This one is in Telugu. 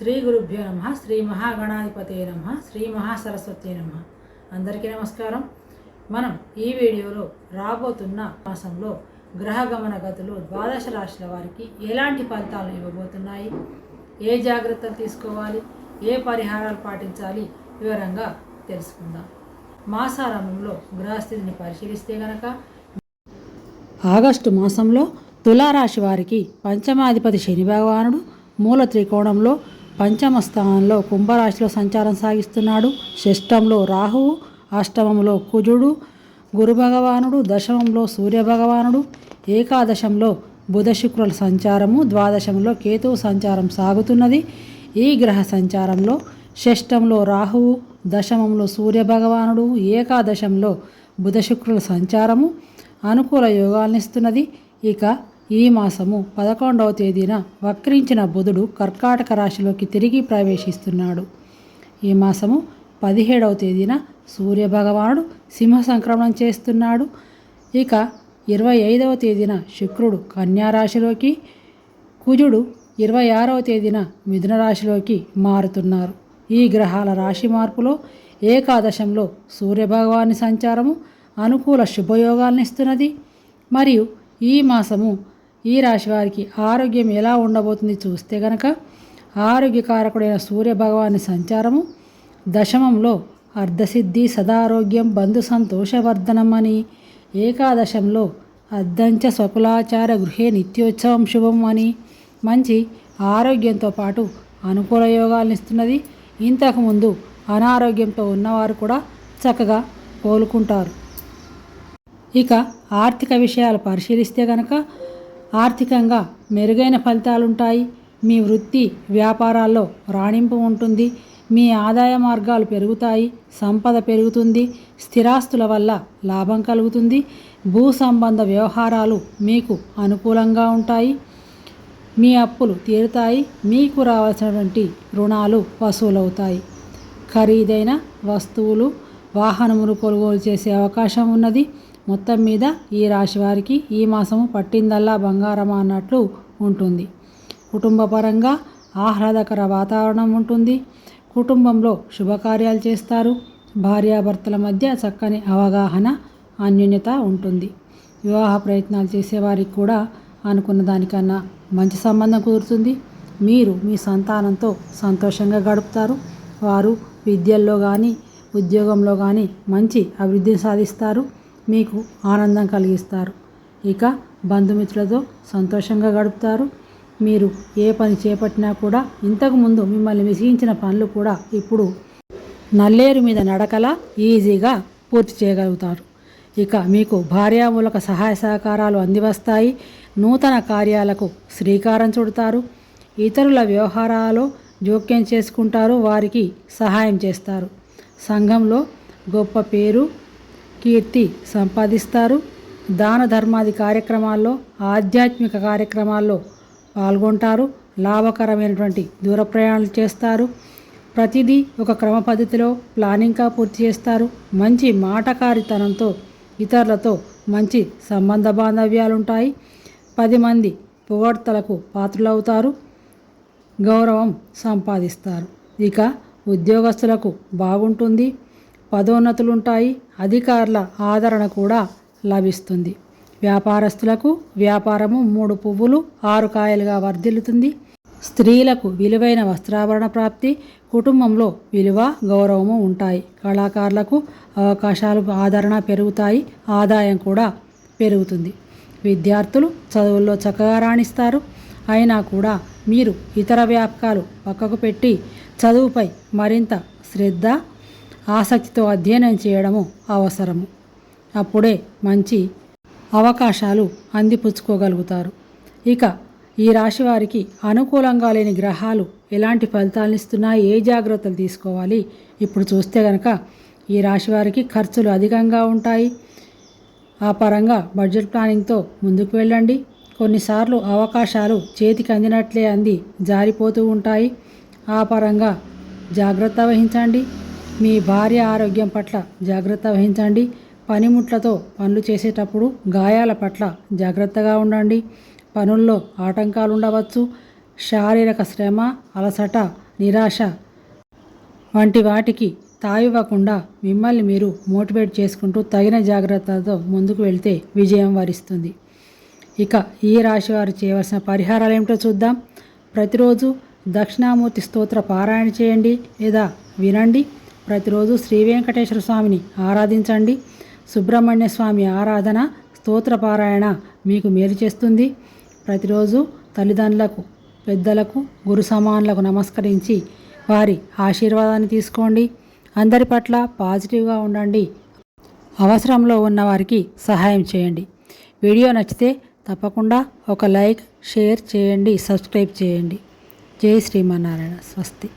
శ్రీ గురుభ్యో నమ శ్రీ మహాగణాధిపతే నమ శ్రీ మహాసరస్వతి నమ. అందరికీ నమస్కారం. మనం ఈ వీడియోలో రాబోతున్న మాసంలో గ్రహ గమన గతులు ద్వాదశ రాశుల వారికి ఎలాంటి ఫలితాలు ఇవ్వబోతున్నాయి? ఏ జాగ్రత్తలు తీసుకోవాలి? ఏ పరిహారాలు పాటించాలి? వివరంగా తెలుసుకుందాం. మాసారంభంలో గ్రహస్థితిని పరిశీలిస్తే గనక ఆగస్టు మాసంలో తులారాశి వారికి పంచమాధిపతి శని భగవానుడు మూల త్రికోణంలో పంచమ స్థానంలో కుంభరాశిలో సంచారం సాగిస్తున్నాడు. షష్టంలో రాహువు అష్టమంలో కుజుడు గురు భగవానుడు దశమంలో సూర్య భగవానుడు ఏకాదశంలో బుధ శుక్రుల సంచారము ద్వాదశంలో కేతువు సంచారం సాగుతున్నది. ఈ గ్రహ సంచారంలో షష్టంలో రాహువు దశమంలో సూర్య భగవానుడు ఏకాదశంలో బుధ శుక్రుల సంచారము అనుకూల యోగాలనిస్తున్నది ఇక ఈ మాసము పదకొండవ తేదీన వక్రించిన బుధుడు కర్కాటక రాశిలోకి తిరిగి ప్రవేశిస్తున్నాడు. ఈ మాసము పదిహేడవ తేదీన సూర్య భగవానుడు సింహ సంక్రమణం చేస్తున్నాడు. ఇక ఇరవై ఐదవ తేదీన శుక్రుడు కన్యా రాశిలోకి కుజుడు ఇరవై ఆరవ తేదీన మిథున రాశిలోకి మారుతున్నారు. ఈ గ్రహాల రాశి మార్పులో ఏకాదశంలో సూర్యభగవాని సంచారము అనుకూల శుభయోగాలను ఇస్తున్నది. మరియు ఈ మాసము ఈ రాశి వారికి ఆరోగ్యం ఎలా ఉండబోతుంది చూస్తే గనక ఆరోగ్యకారకుడైన సూర్యభగవాని సంచారము దశమంలో అర్ధసిద్ధి సదారోగ్యం బంధు సంతోషవర్ధనం అని ఏకాదశంలో అర్ధంచ స్వకులాచార గృహే నిత్యోత్సవం శుభం అని మంచి ఆరోగ్యంతో పాటు అనుకూల యోగాలను ఇస్తున్నది. ఇంతకుముందు అనారోగ్యంతో ఉన్నవారు కూడా చక్కగా కోలుకుంటారు. ఇక ఆర్థిక విషయాలు పరిశీలిస్తే కనుక ఆర్థికంగా మెరుగైన ఫలితాలుంటాయి. మీ వృత్తి వ్యాపారాల్లో రాణింపు ఉంటుంది. మీ ఆదాయ మార్గాలు పెరుగుతాయి. సంపద పెరుగుతుంది. స్థిరాస్తుల వల్ల లాభం కలుగుతుంది. భూ సంబంధ వ్యవహారాలు మీకు అనుకూలంగా ఉంటాయి. మీ అప్పులు తీరుతాయి. మీకు రావాల్సినటువంటి రుణాలు వసూలవుతాయి. ఖరీదైన వస్తువులు వాహనమును కొనుగోలు చేసే అవకాశం ఉన్నది. మొత్తం మీద ఈ రాశి వారికి ఈ మాసము పట్టిందల్లా బంగారం అన్నట్లు ఉంటుంది. కుటుంబపరంగా ఆహ్లాదకర వాతావరణం ఉంటుంది. కుటుంబంలో శుభకార్యాలు చేస్తారు. భార్యాభర్తల మధ్య చక్కని అవగాహన అన్యోన్యత ఉంటుంది. వివాహ ప్రయత్నాలు చేసేవారికి కూడా అనుకున్న దానికన్నా మంచి సంబంధం కుదురుతుంది. మీరు మీ సంతానంతో సంతోషంగా గడుపుతారు. వారు విద్యల్లో కానీ ఉద్యోగంలో కానీ మంచి అభివృద్ధి సాధిస్తారు మీకు ఆనందం కలిగిస్తారు. ఇక బంధుమిత్రులతో సంతోషంగా గడుపుతారు. మీరు ఏ పని చేపట్టినా కూడా ఇంతకుముందు మిమ్మల్ని విసిగించిన పనులు కూడా ఇప్పుడు నల్లేరు మీద నడకలా ఈజీగా పూర్తి చేయగలుగుతారు. ఇక మీకు భార్యామూలక సహాయ సహకారాలు అందివస్తాయి. నూతన కార్యాలకు శ్రీకారం చుడతారు. ఇతరుల వ్యవహారాలలో జోక్యం చేసుకుంటారు. వారికి సహాయం చేస్తారు. సంఘంలో గొప్ప పేరు కీర్తి సంపాదిస్తారు. దాన ధర్మాది కార్యక్రమాల్లో ఆధ్యాత్మిక కార్యక్రమాల్లో పాల్గొంటారు. లాభకరమైనటువంటి దూర ప్రయాణాలు చేస్తారు. ప్రతిదీ ఒక క్రమ పద్ధతిలో ప్లానింగ్గా పూర్తి చేస్తారు. మంచి మాటకారితనంతో ఇతరులతో మంచి సంబంధ బాంధవ్యాలు ఉంటాయి పది మంది పొగడ్తలకు పాత్రులవుతారు. గౌరవం సంపాదిస్తారు. ఇక ఉద్యోగస్తులకు బాగుంటుంది పదోన్నతులు ఉంటాయి అధికారుల ఆదరణ కూడా లభిస్తుంది. వ్యాపారస్తులకు వ్యాపారము మూడు పువ్వులు ఆరు కాయలుగా వర్ధిల్లుతుంది. స్త్రీలకు విలువైన వస్త్రాభరణ ప్రాప్తి కుటుంబంలో విలువ గౌరవము ఉంటాయి. కళాకారులకు అవకాశాలు ఆదరణ పెరుగుతాయి ఆదాయం కూడా పెరుగుతుంది. విద్యార్థులు చదువుల్లో చక్కగా రాణిస్తారు. అయినా కూడా మీరు ఇతర వ్యాపకాలు పక్కకు పెట్టి చదువుపై మరింత శ్రద్ధ ఆసక్తితో అధ్యయనం చేయడము అవసరము. అప్పుడే మంచి అవకాశాలు అందిపుచ్చుకోగలుగుతారు. ఇక ఈ రాశి వారికి అనుకూలంగా లేని గ్రహాలు ఎలాంటి ఫలితాలను ఇస్తున్నాయి? ఏ జాగ్రత్తలు తీసుకోవాలి? ఇప్పుడు చూస్తే కనుక ఈ రాశి వారికి ఖర్చులు అధికంగా ఉంటాయి. ఆ పరంగా బడ్జెట్ ప్లానింగ్తో ముందుకు వెళ్ళండి. కొన్నిసార్లు అవకాశాలు చేతికి అందినట్లే అంది జారిపోతూ ఉంటాయి. ఆ పరంగా జాగ్రత్త వహించండి. మీ భార్య ఆరోగ్యం పట్ల జాగ్రత్త వహించండి. పనిముట్లతో పనులు చేసేటప్పుడు గాయాల పట్ల జాగ్రత్తగా ఉండండి. పనుల్లో ఆటంకాలు ఉండవచ్చు. శారీరక శ్రమ అలసట నిరాశ వంటి వాటికి తావివ్వకుండా మిమ్మల్ని మీరు మోటివేట్ చేసుకుంటూ తగిన జాగ్రత్తలతో ముందుకు వెళ్తే విజయం వరిస్తుంది. ఇక ఈ రాశి వారు చేయవలసిన పరిహారాలు ఏమిటో చూద్దాం. ప్రతిరోజు దక్షిణామూర్తి స్తోత్ర పారాయణ చేయండి లేదా వినండి. ప్రతిరోజు శ్రీ వెంకటేశ్వర స్వామిని ఆరాధించండి. సుబ్రహ్మణ్య స్వామి ఆరాధన స్తోత్ర పారాయణ మీకు మేలు చేస్తుంది. ప్రతిరోజు తల్లిదండ్రులకు పెద్దలకు గురు సమానులకు నమస్కరించి వారి ఆశీర్వాదాన్ని తీసుకోండి. అందరి పట్ల పాజిటివ్గా ఉండండి. అవసరంలో ఉన్న వారికి సహాయం చేయండి. వీడియో నచ్చితే తప్పకుండా ఒక లైక్ షేర్ చేయండి సబ్స్క్రైబ్ చేయండి. జై శ్రీమన్నారాయణ స్వస్తి.